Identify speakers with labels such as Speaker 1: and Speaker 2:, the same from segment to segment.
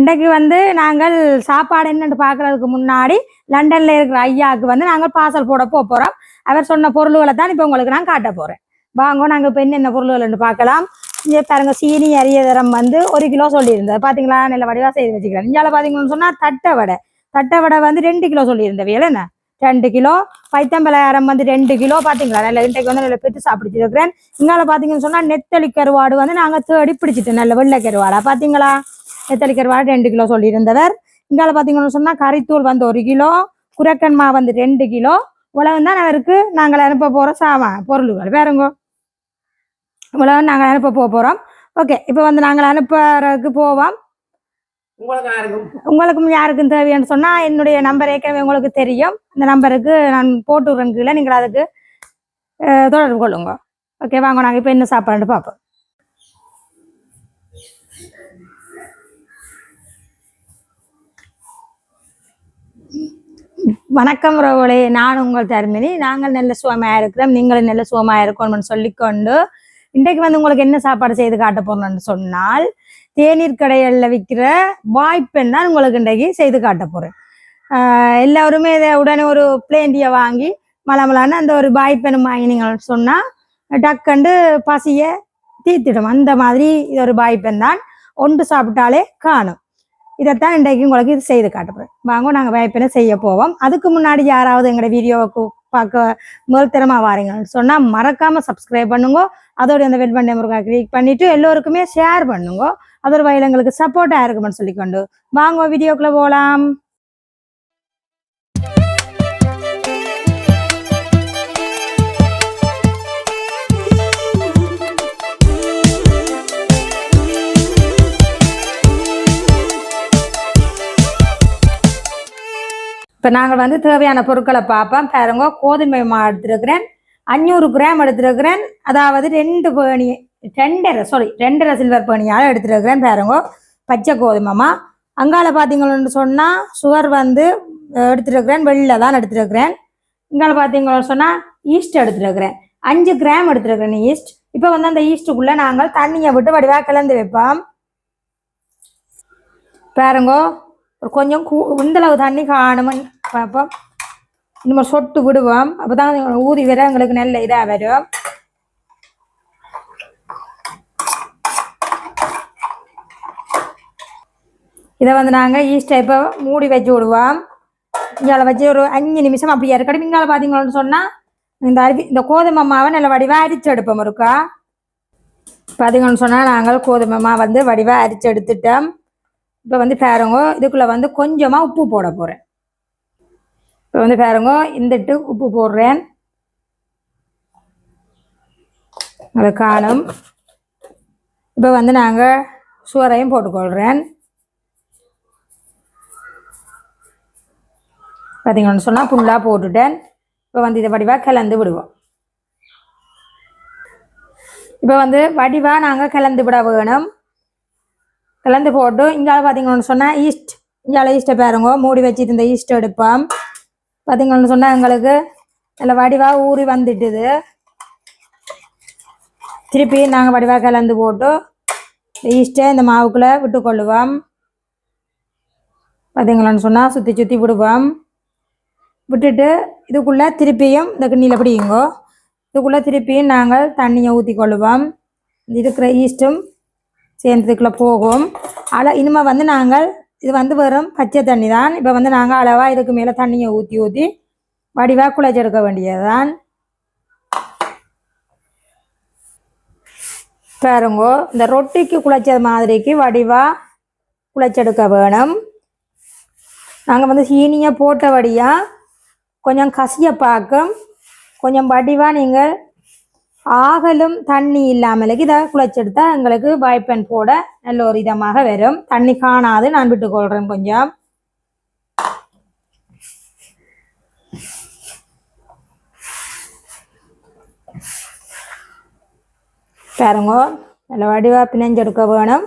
Speaker 1: இன்றைக்கு வந்து நாங்கள் சாப்பாடு என்னென்னு பார்க்கறதுக்கு முன்னாடி லண்டன்ல இருக்கிற ஐயாவுக்கு வந்து நாங்கள் பார்சல் போட போக போறோம். அவர் சொன்ன பொருள்களை தான் இப்போ உங்களுக்கு நான் காட்ட போறேன். வாங்க நாங்கள் இப்போ என்னென்ன பொருள்கள்னு பார்க்கலாம். இங்கே பாருங்க சீனி அரியதரம் வந்து ஒரு கிலோ சொல்லியிருந்தது. பார்த்தீங்களா நல்ல வடிவா செய்து வச்சுக்கிறேன். இங்கே பார்த்தீங்கன்னு சொன்னால் தட்டை வடை. தட்டை வடை வந்து ரெண்டு கிலோ சொல்லியிருந்தவை என்ன? ரெண்டு கிலோ. பைத்தம்பலாயிரம் வந்து ரெண்டு கிலோ பார்த்தீங்களா நல்ல இன்றைக்கு வந்து நல்ல பெற்று சாப்பிடுச்சு இருக்கிறேன். இங்கால பார்த்தீங்கன்னு சொன்னால் நெத்தளி கருவாடு வந்து நாங்கள் தேடி பிடிச்சிட்டு நல்ல வெள்ளை கருவாடா. பார்த்தீங்களா நெத்தளி கருவாடு ரெண்டு கிலோ சொல்லியிருந்தவர். இங்கால பார்த்தீங்கன்னு சொன்னால் கறித்தூள் வந்து ஒரு கிலோ குரக்கன் மா வந்து ரெண்டு கிலோ. உலகம் தான் அவருக்கு நாங்கள் அனுப்ப போகிற சாமான் பொருள்கள். வேறுங்க உலகம் நாங்கள் அனுப்ப போக போகிறோம் ஓகே இப்போ வந்து நாங்கள் அனுப்புறதுக்கு போவோம். உங்களுக்கும் யாருக்கும் தேவைன்னு சொன்னால் என்னுடைய நம்பர் ஏற்கனவே உங்களுக்கு தெரியும். அந்த நம்பருக்கு நான் போட்டு விடுறேன் கீழே. நீங்கள் அதுக்கு தொடர்பு கொள்ளுங்க. ஓகே வாங்க நாங்கள் இப்போ என்ன சாப்பாடுன்னு பார்ப்போம். வணக்கம் ரோவலே நான் உங்கள் தர்மினி. நாங்கள் நல்ல சுகமாக இருக்கிறோம். நீங்களும் நல்ல சுகமாக இருக்கணும்னு சொல்லிக்கொண்டு இன்றைக்கு வந்து உங்களுக்கு என்ன சாப்பாடு செய்து காட்ட போறோம்னு சொன்னால் தேநீர் கடைகளில் விற்கிற வாய்ப்பெண் தான் உங்களுக்கு இன்றைக்கு செய்து காட்ட போகிறேன் எல்லாருமே இதை உடனே ஒரு பிளேண்டியை வாங்கி மலமலான்னு அந்த ஒரு வாய்ப்பெண் வாங்கினீங்கன்னு சொன்னால் டக்குண்டு பசியை தீர்த்திடும். அந்த மாதிரி இது ஒரு வாய்ப்பெண் தான் ஒன்று சாப்பிட்டாலே காணும். இதைத்தான் இன்றைக்கு உங்களுக்கு இது செய்து காட்டுறேன் வாங்க நாங்கள் வாய்ப்பெண்ணை செய்ய போவோம். அதுக்கு முன்னாடி யாராவது எங்களோட வீடியோவுக்கு பார்க்க முதல் திறமா வாரீங்கன்னு சொன்னால் மறக்காமல் சப்ஸ்கிரைப் பண்ணுங்க. அதோட அந்த வெட் பண்ண முருகா கிளிக் பண்ணிட்டு எல்லோருக்குமே ஷேர் பண்ணுங்க. அதோட வயல் எங்களுக்கு சப்போர்ட்டாக இருக்குமென்னு சொல்லிக்கொண்டு வாங்க வீடியோக்குள்ளே போகலாம் இப்போ நாங்கள் வந்து தேவையான பொருட்களை பார்ப்போம். பாருங்க கோதுமை மா எடுத்துருக்கிறேன். அஞ்சூறு கிராம் எடுத்துருக்கிறேன். அதாவது ரெண்டு பேணி ரெண்டரை சாரி ரெண்டரை சில்வர் பேணியால் எடுத்துருக்கிறேன் பாருங்க. பச்சை கோதுமைமா அங்கால பார்த்தீங்கன்னு சொன்னால் சுவர் வந்து எடுத்துருக்கிறேன். வெளில தான் எடுத்துருக்கிறேன். இங்கால பார்த்தீங்கன்னு சொன்னால் ஈஸ்ட் எடுத்துருக்கிறேன். அஞ்சு கிராம் எடுத்துருக்கிறேன் ஈஸ்ட் இப்போ வந்து அந்த ஈஸ்ட்டுக்குள்ளே நாங்கள் தண்ணியை விட்டு வடிவாக கலந்து வைப்போம். பாருங்கோ ஒரு கொஞ்சம் கூ இந்தளவு தண்ணி காணுமென்னு பார்ப்போம் இந்த மாதிரி சொட்டு விடுவோம். அப்போ தான் ஊதி வர எங்களுக்கு நல்ல இதாக வரும். இதை வந்து நாங்கள் ஈஸ்டை இப்போ மூடி வச்சு விடுவோம். இங்கால வச்சு ஒரு அஞ்சு நிமிஷம் அப்படியே இருக்கட்டும் இங்கால பார்த்தீங்களோன்னு சொன்னால் இந்த அரிசி இந்த கோதுமை மாவை நல்ல வடிவாக அரிச்சு எடுப்போம் இருக்கா? பார்த்தீங்கன்னு சொன்னால் நாங்கள் கோதுமை மாவை வந்து வடிவாக அரிச்சு எடுத்துட்டோம். இப்போ வந்து பாருங்க இதுக்குள்ளே வந்து கொஞ்சமாக உப்பு போட போகிறேன் இப்போ வந்து பாருங்க இந்துட்டு உப்பு போடுறேன். அதை காணும். இப்போ வந்து நாங்கள் சுவரையும் போட்டுக்கொள்கிறேன் பார்த்தீங்கன்னு சொன்னால் ஃபுல்லாக போட்டுட்டேன். இப்போ வந்து இதை வடிவாக கிளந்து விடுவோம். இப்போ வந்து வடிவாக நாங்கள் கிளந்து விட வேணும். கலந்து போட்டு இங்கால பார்த்தீங்கன்னு சொன்னால் ஈஸ்ட் இங்கால ஈஸ்ட்டை பாருங்க. மூடி வச்சுட்டு இந்த ஈஸ்ட் எடுப்போம். பார்த்தீங்கன்னு சொன்னால் எங்களுக்கு நல்ல வடிவாக ஊறி வந்துட்டுது. திருப்பி நாங்கள் வடிவாக கலந்து போட்டு இந்த ஈஸ்ட்டை இந்த மாவுக்குள்ளே விட்டுக்கொள்ளுவோம் பார்த்தீங்களான்னு சொன்னால் சுற்றி சுற்றி விடுவோம். விட்டுட்டு இதுக்குள்ளே திருப்பியும் இந்த கிண்ணியில் பிடிங்கோ இதுக்குள்ளே திருப்பியும் நாங்கள் தண்ணியை ஊற்றி கொள்ளுவோம். இருக்கிற ஈஸ்ட்டும் சேர்ந்ததுக்குள்ளே போகும். அள இனிமேல் வந்து நாங்கள் இது வந்து வெறும் பச்சை தண்ணி தான் இப்போ வந்து நாங்கள் அளவாக இதுக்கு மேலே தண்ணியை ஊற்றி ஊற்றி வடிவாக குழைச்செடுக்க வேண்டியதுதான். பாருங்கோ இந்த ரொட்டிக்கு குழைச்சது மாதிரிக்கு வடிவாக குழைச்செடுக்க வேணும். நாங்கள் வந்து சீனியை போட்டபடியாக கொஞ்சம் கசிய பார்க்கும். கொஞ்சம் வடிவாக நீங்கள் ஆகலும் தண்ணி இல்லாமலுக்கு இதை குழைச்செடுத்தா எங்களுக்கு வாய்ப்பெண் போட நல்ல ஒரு இதமாக வரும். தண்ணி காணாது நான் விட்டுக்கொள்கிறேன் கொஞ்சம். பாருங்க நல்ல வடிவாக பிணைஞ்செடுக்க வேணும்.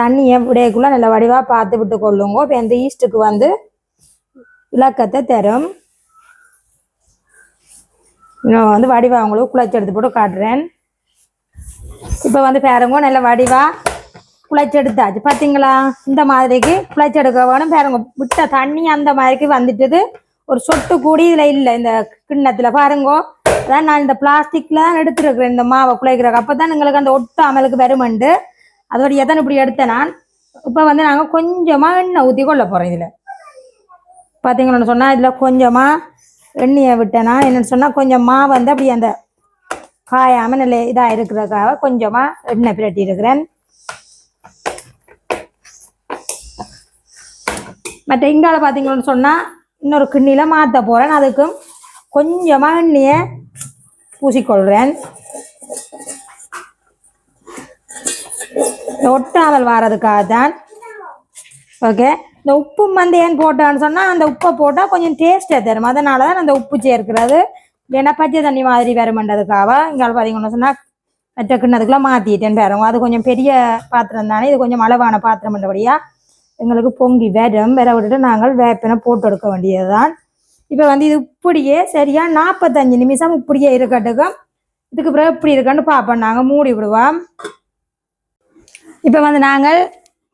Speaker 1: தண்ணியை விடையக்குள்ள நல்ல வடிவாக பார்த்து விட்டு கொள்ளுங்க. இப்போ இந்த ஈஸ்ட்டுக்கு வந்து விளக்கத்தை தரும். இன்னும் வந்து வடிவா அவங்களுக்கு குழச்சி எடுத்து போட்டு காட்டுறேன். இப்போ வந்து பாருங்க நல்ல வடிவா குழைச்செடுத்தாச்சு பார்த்தீங்களா இந்த மாதிரிக்கு குழைச்செடுக்க வேணும் பேரங்க விட்ட தண்ணி அந்த மாதிரிக்கு வந்துட்டுது. ஒரு சொட்டு கூடி இதில் இல்லை இந்த கிண்ணத்தில். பாருங்கோ அதான் நான் இந்த பிளாஸ்டிக்கில் தான் எடுத்துருக்குறேன் இந்த மாவை குழைக்கிறக்கு அப்போ தான் எங்களுக்கு அந்த ஒட்டு அமலுக்கு வருமண்டு அதோட எதன் இப்படி எடுத்தேன் நான்? இப்போ வந்து நாங்கள் கொஞ்சமாக எண்ணெய் ஊற்றி கொள்ள போகிறோம் இதில். பார்த்தீங்களா சொன்னால் இதில் கொஞ்சமாக எண்ணெயை விட்டேனா? என்னென்னு சொன்னால் கொஞ்சம் மாவு வந்து அப்படி அந்த காயாமல் நல்ல இதாக இருக்கிறதுக்காக கொஞ்சமாக எண்ணெய் பிரட்டி இருக்கிறேன் மற்ற இங்கால பார்த்தீங்கன்னு சொன்னால் இன்னொரு கிண்ணியில் மாற்ற போகிறேன் அதுக்கும் கொஞ்சமாக எண்ணெயை பூசிக்கொள்கிறேன். ஒட்டாமல் வாரதுக்காக தான் ஓகே. இந்த உப்பு வந்து ஏன் போட்டான்னு சொன்னால் அந்த உப்பை போட்டால் கொஞ்சம் டேஸ்ட்டாக தரும். அதனால தான் அந்த உப்பு சேர்க்கிறது. ஏன்னா பச்சை தண்ணி மாதிரி வருமன்றதுக்காக இங்கே பார்த்தீங்கன்னு சொன்னால் மற்ற கிண்ணதுக்குள்ள மாற்றிட்டேன் பாருங்க. அது கொஞ்சம் பெரிய பாத்திரம் தானே. இது கொஞ்சம் அளவான பாத்திரம் பண்ணுறபடியாக எங்களுக்கு பொங்கி வரும். வர விட்டுட்டு நாங்கள் வேப்பினை போட்டு எடுக்க வேண்டியது தான் இப்போ வந்து இது இப்படியே சரியாக நாற்பத்தஞ்சு நிமிஷம் இப்படியே இருக்கட்டுக்கும் இதுக்கு பிறகு இப்படி இருக்கான்னு பார்ப்போம் நாங்கள் மூடி விடுவோம். இப்போ வந்து நாங்கள்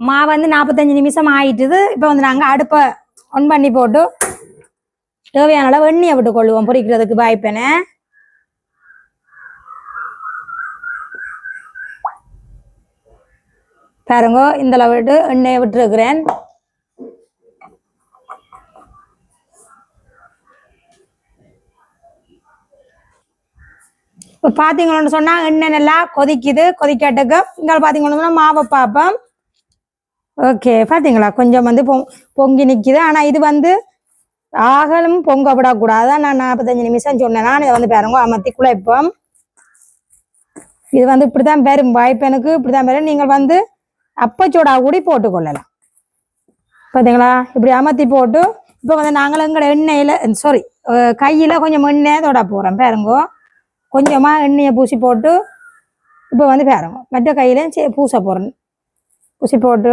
Speaker 1: மா வந்து நாற்பத்தஞ்சு நிமிஷம் ஆயிட்டுது. இப்போ வந்து நாங்கள் அடுப்பை ஆன் பண்ணி போட்டு தேவையான அளவு எண்ணெயை விட்டு கொள்ளுவோம். பொரிக்கிறதுக்கு வாய்ப்பேனே. பாருங்க இந்த அளவு விட்டு எண்ணெயை விட்டுருக்கிறேன். இப்போ பார்த்தீங்கன்னு சொன்னால் எண்ணெய் நல்லா கொதிக்குது. கொதிக்கட்டுக்கு இங்கே பார்த்தீங்கன்னு சொன்னால் மாவை பார்ப்போம். ஓகே பார்த்தீங்களா கொஞ்சம் வந்து பொங் பொங்கி நிற்கிது ஆனால் இது வந்து ஆகலும் பொங்க விடக்கூடாது நான் நாற்பத்தஞ்சு நிமிஷம் சொன்னேன். நான் இதை வந்து பாருங்க அமர்த்தி குழைப்போம். இது வந்து இப்படி தான் பெரும் வாய்ப்பெனுக்கு இப்படி தான் பெரும் நீங்கள் வந்து அப்பச்சோடா கூடி போட்டுக்கொள்ளலாம் பார்த்தீங்களா இப்படி அமர்த்தி போட்டு இப்போ வந்து நாங்கள் எங்களோட எண்ணெயில் சாரி கையில் கொஞ்சம் எண்ணெய் தொட போகிறோம் பாருங்கோ. கொஞ்சமாக எண்ணெயை பூசி போட்டு இப்போ வந்து பாருங்க மற்ற கையிலையும் பூச போகிறேன் பூசி போட்டு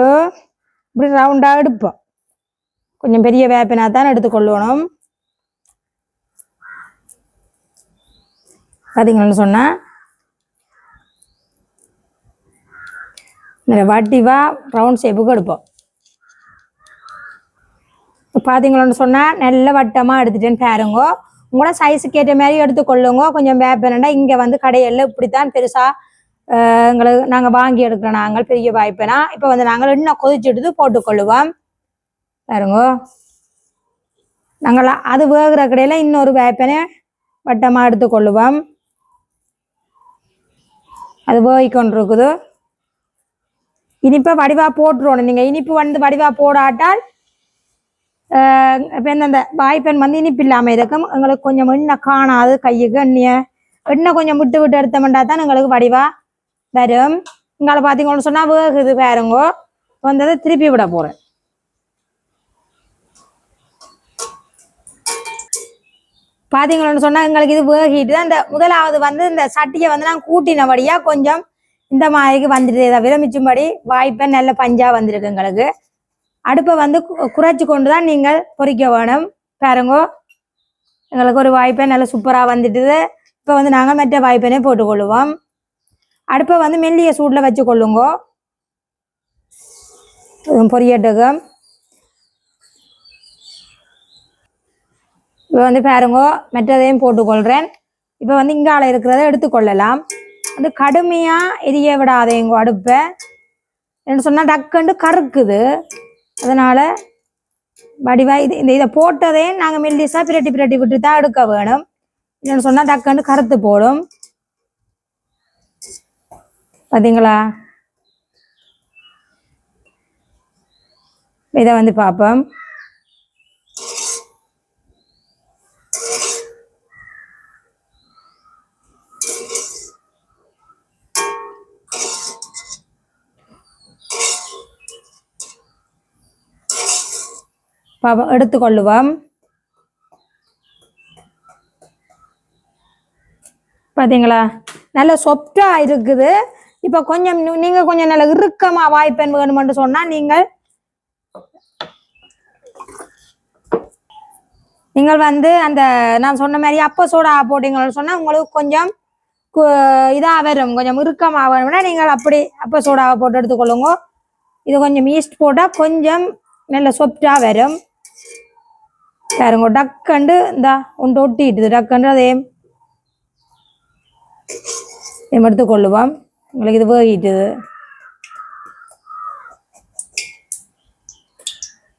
Speaker 1: இப்படி ரவுண்டாக எடுப்போம். கொஞ்சம் பெரிய வேப்பினா தான் எடுத்துக்கொள்ளணும் பார்த்தீங்கன்னு சொன்னால் இந்த வட்டிவா ரவுண்ட் ஷேப்புக்கு எடுப்போம். இப்போ பார்த்தீங்களோன்னு சொன்னால் நல்ல வட்டமாக எடுத்துட்டேன்னு பாருங்க. உங்களோட சைஸுக்கு ஏற்ற மாதிரி எடுத்துக்கொள்ளுங்க கொஞ்சம் வேப்பனண்டா இங்கே வந்து கடையில் இப்படித்தான் பெருசாக எங்களுக்கு நாங்கள் வாங்கி எடுக்கிறோம் நாங்கள் பெரிய வாய்ப்புனா? இப்போ வந்து நாங்கள் இன்னும் கொதிச்சுட்டு போட்டுக்கொள்ளுவோம். பாருங்க. நாங்கள் அது வேகிற கடையில் இன்னொரு வேப்பனை வட்டமாக எடுத்துக்கொள்ளுவோம். அது வேகிக்கொண்டு இருக்குது இனிப்பை வடிவா போட்டுருவோம் நீங்கள் இனிப்பு வந்து வடிவா போடாட்டால் இப்போ அந்த வாய்ப்பெண் வந்து இனிப்பு இல்லாமல் இருக்கும். எங்களுக்கு கொஞ்சம் எண்ணெய் காணாது கையுக்கு எண்ணெயை. எண்ணெய் கொஞ்சம் விட்டு விட்டு எடுத்தோம்னா தான் எங்களுக்கு வடிவா வரும். இங்கால பார்த்தீங்கன்னு சொன்னால் வேகுது பாருங்கோ. வந்ததை திருப்பி விட போகிறேன் பார்த்தீங்கன்னு சொன்னால் எங்களுக்கு இது வேகிட்டு தான். இந்த முதலாவது வந்து இந்த சட்டியை வந்து நான் கூட்டினபடியாக கொஞ்சம் இந்த மாதிரிக்கு வந்துட்டு தவிர மிச்சும்படி வாய்ப்பை நல்ல பஞ்சாக வந்திருக்கு எங்களுக்கு. அடுப்பை வந்து கு- குறைச்சு கொண்டு தான் நீங்கள் பொறிக்க வேணும். பாருங்கோ. எங்களுக்கு ஒரு வாய்ப்பை நல்ல சூப்பராக வந்துட்டுது இப்போ வந்து நாங்கள் மற்ற வாய்ப்பனே போட்டுக்கொள்ளுவோம் அடுப்பை வந்து மெல்லிய சூடில் வச்சு கொள்ளுங்கோ இதுவும் பொரியட்டுக்கு. இப்போ வந்து பாருங்கோ மற்றதையும் போட்டுக்கொள்கிறேன் இப்போ வந்து இங்கால இருக்கிறத எடுத்துக்கொள்ளலாம். வந்து கடுமையாக எரிய விடாதேங்க அடுப்பை. என்ன சொன்னால் டக்குண்டு கருக்குது அதனால் வடிவாக இது இந்த இதை போட்டதே நாங்கள் மெல்லிசாக பிரட்டி பிரட்டி விட்டு தான் எடுக்க வேணும். என்னென்னு சொன்னால் டக்குண்டு கருத்து போடும். பார்த்தீங்களா இதை வந்து பார்ப்போம். பாப்போம் எடுத்துக்கொள்ளுவோம். பார்த்தீங்களா நல்ல சொப்டாக இருக்குது. இப்போ கொஞ்சம் நீங்க கொஞ்சம் நல்ல இறுக்கமா வாய்ப்பெண் வேணுமென்று சொன்னா நீங்கள் நீங்கள் வந்து அந்த நான் சொன்ன மாதிரி அப்ப சோடா போட்டீங்கன்னு சொன்னா உங்களுக்கு கொஞ்சம் கு- இதா வரும். கொஞ்சம் இறுக்கமா வேணும்னா நீங்கள் அப்படி அப்ப சோடாவை போட்டு எடுத்துக்கொள்ளுங்க. இது கொஞ்சம் ஈஸ்ட் போட்டால் கொஞ்சம் நல்ல சொப்டா வரும். பாருங்க டக்கண்டு இந்த ஒன்று ஒட்டிட்டுது டக்கண்டு அதே நம்ம எடுத்துக்கொள்ளுவோம். உங்களுக்கு இது போகிட்டு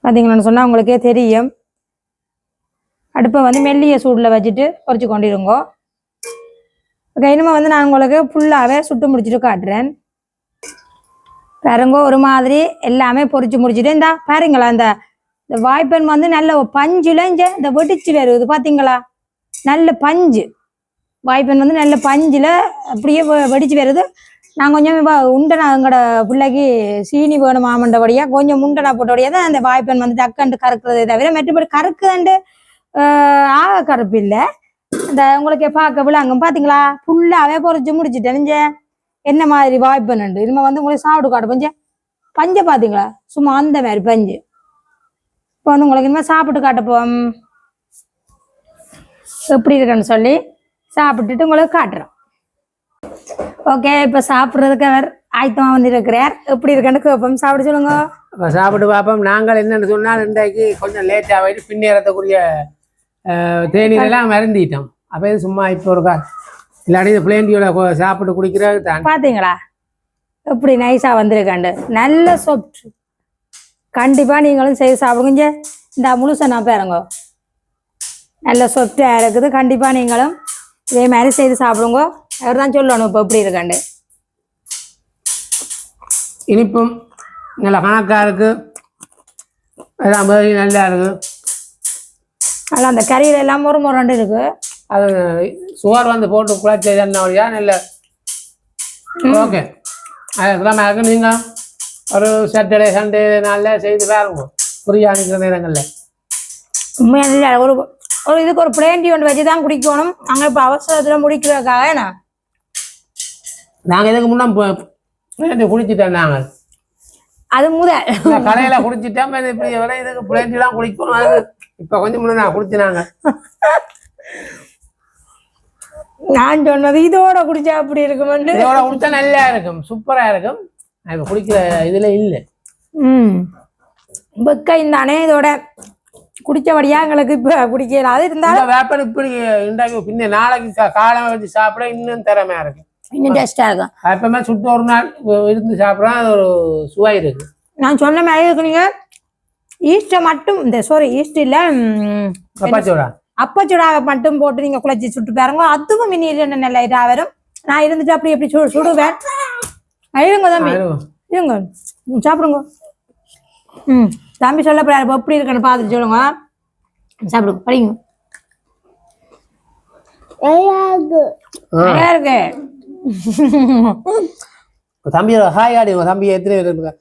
Speaker 1: பார்த்தீங்களான்னு சொன்னால் உங்களுக்கே தெரியும். அடுப்பை வந்து மெல்லிய சூடில் வச்சுட்டு பொரிச்சு கொண்டிருங்கோ. ஓகே இனிமே வந்து நான் உங்களுக்கு ஃபுல்லாகவே சுட்டு முடிச்சுட்டு காட்டுறேன். பாருங்க ஒரு மாதிரி எல்லாமே பொரிச்சு முடிச்சுட்டு இந்த பாருங்களா இந்த இந்த வாய்ப்பெண் வந்து நல்ல பஞ்சுல இந்த வெடிச்சு வருது பாத்தீங்களா? நல்ல பஞ்சு. வாய்ப்பெண் வந்து நல்ல பஞ்சுல அப்படியே வெடிச்சு வருது. நான் கொஞ்சம் இப்போ உண்டனா எங்களோட பிள்ளைக்கு சீனி வேணும் ஆமண்டபடியா கொஞ்சம் முண்டனா போட்டபடியா தான் அந்த வாய்ப்பெண் வந்து டக்கண்டு கறக்குறதே தவிர மற்றபடி கறக்குதண்டு ஆக கருப்பு இல்லை. இந்த உங்களுக்கு பார்க்க விழாங்க பார்த்தீங்களா ஃபுல்லாகவே பொறிச்சு முடிச்சுட்டேன். என்ன மாதிரி வாய்ப்பெண் உண்டு? இனிமே வந்து உங்களுக்கு சாப்பிட்டு காட்டு பஞ்ச பஞ்சை பார்த்தீங்களா சும்மா அந்த மாதிரி பஞ்சு. இப்போ வந்து உங்களுக்கு இனிமேல் சாப்பிட்டு காட்டப்போம். எப்படி இருக்குன்னு சொல்லி சாப்பிட்டுட்டு உங்களுக்கு காட்டுறோம் ஓகே இப்போ சாப்பிட்றதுக்கு அவர் ஆயத்தமாக வந்து இருக்கிறார் எப்படி இருக்குன்னு கேட்போம் சாப்பிட சொல்லுங்க.
Speaker 2: அப்ப சாப்பிட்டு பார்ப்போம். நாங்கள் என்னன்னு சொன்னால் இன்றைக்கு கொஞ்சம் லேட் ஆகிட்டு பின்னேறத்துக்குரிய அஹ், தேநீர் எல்லாம் மறந்துட்டோம் அப்போ இது சும்மா இப்போ ஒரு கா இல்லாட்டி இது பிளேண்டியோட சாப்பிட்டு குடிக்கிறது தான்.
Speaker 1: பார்த்தீங்களா எப்படி நைஸாக வந்திருக்காண்டு. நல்ல சொப்ட் கண்டிப்பாக நீங்களும் செய்து சாப்பிடுங்க. இந்த முழுசை நான் பாருங்க. நல்ல சொப்டாக இருக்குது. கண்டிப்பாக நீங்களும் இதே மாதிரி செய்து சாப்பிடுங்க. அவர் தான் சொல்லணும் இப்போ எப்படி இருக்காண்டு
Speaker 2: இனிப்பும் நல்ல கணக்காக இருக்கு. எல்லாம் மாதிரி நல்லா இருக்கு.
Speaker 1: அதில் அந்த கறியில எல்லாம் ஒரு முரண்டு இருக்கு.
Speaker 2: அது சுவர் வந்து போட்டு குழச்சி வழியா? நல்ல ஓகே. அதெல்லாம் இருக்கு நீங்கள் ஒரு சாட்டர்டே சண்டே நாளில் செய்து பாருங்க. ஃப்ரீயாக நிற்கிற நேரங்களில்.
Speaker 1: உண்மையாக ஒரு ஒரு இதுக்கு ஒரு பிளேண்டி ஒன்று வச்சு தான் குடிக்கணும். நாங்கள் இப்போ அவசரத்தில் முடிக்கிறதுக்காக என்ன?
Speaker 2: நாங்கள் இதுக்கு முன்னே குடிச்சிட்டோம் நாங்கள்
Speaker 1: அது முதல்
Speaker 2: கடையில குடிச்சிட்டேன் இது இப்படி வர இதுக்கு தான் குடிக்கணும் அது இப்போ கொஞ்சம் முன்னே நான் குடிச்சினாங்க.
Speaker 1: நான் சொன்னது இதோட குடிச்சா அப்படி இருக்குமெண்டு
Speaker 2: இதோட குடிச்சா நல்லா இருக்கும் சூப்பரா இருக்கும். இப்போ குடிக்கிற இதுல இல்லை.
Speaker 1: ம். வெக்கையும் தானே இதோட. குடிச்சபடியா எங்களுக்கு இப்போ குடிக்கல அது இருந்தாலும்
Speaker 2: இந்த வேப்பன் இப்படி இன்றைக்கு பின்ன நாளைக்கு காலம் வச்சு சாப்பிட இன்னும் திறமையா இருக்கு
Speaker 1: இன்னும் டேஸ்டாக இருக்கும்
Speaker 2: எப்பவுமே சுட்டு ஒரு நாள் இருந்து சாப்பிட்றோம் அது ஒரு சுவை இருக்கு
Speaker 1: நான் சொன்ன மாதிரி இருக்கு நீங்க. ஈஸ்ட்டை மட்டும் இந்த சாரி ஈஸ்ட் இல்லை
Speaker 2: பப்பாச்சோடா
Speaker 1: அப்பச்சுடாவை மட்டும் போட்டு நீங்க குழச்சி சுட்டு பாருங்க. அதுவும் இனி இல்லை நல்ல இதாக வரும் நான் இருந்துட்டு அப்படி எப்படி சு சுடுவேன். இருங்க தம்பி. இருங்க. சாப்பிடுங்க. ம் தம்பி சொல்ல போறாரு எப்படி இருக்குன்னு பார்த்துட்டு சொல்லுங்க. சாப்பிடுங்க படிங்க. நல்லா இருக்கு.
Speaker 2: தம்பி ஹாய் ஆடி உங்க தம்பி எத்தனை பேர்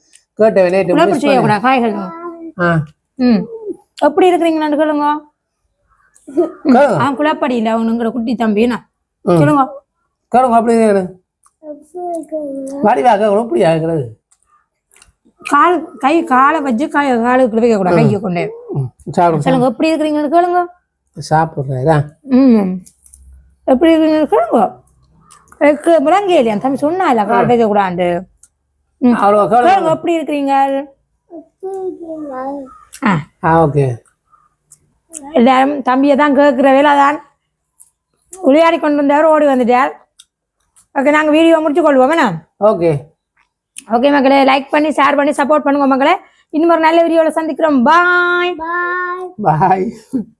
Speaker 1: உழப்பு
Speaker 2: miss
Speaker 1: செய்யக்கூடாது
Speaker 2: பண்ணேன். ஆ.
Speaker 1: ம். எப்படி இருக்கிறீங்களான்னு
Speaker 2: கேளுங்க.
Speaker 1: ஆ குழப்படி இல்லை அவனுங்கிற குட்டி தம்பினா. சொல்லுங்க.
Speaker 2: கேளுங்க அப்படி வடிவாக எப்படி ஆகிறது
Speaker 1: கால் கை காலை வச்சு கை காலுக்குள்ள வைக்க கூடாது கையை கொண்டு. சொல்லுங்க எப்படி இருக்கிறீங்கன்னு கேளுங்க.
Speaker 2: சாப்பிட்றேன்
Speaker 1: ம். எப்படி இருக்கீங்கன்னு கேளுங்க. எனக்கு இல்லையா? தம்பி சொன்னா இல்ல கால் வைக்க கூடாது
Speaker 2: அவ்வளோ கேளுங்க
Speaker 1: கேளுங்க எப்படி இருக்கிறீங்க?
Speaker 2: ஓகே.
Speaker 1: எல்லாரும் தம்பியை தான் கேட்குற வேலை தான். விளையாடி கொண்டு வந்தவர் ஓடி வந்துட்டார். ஓகே நாங்கள் வீடியோ முடிச்சு கொள்வோம்
Speaker 2: ஓகே.
Speaker 1: ஓகே மக்களே லைக் பண்ணி ஷேர் பண்ணி சப்போர்ட் பண்ணுங்க மக்களே. இன்னும் ஒரு நல்ல வீடியோவில் சந்திக்கிறோம். பாய்
Speaker 2: பாய்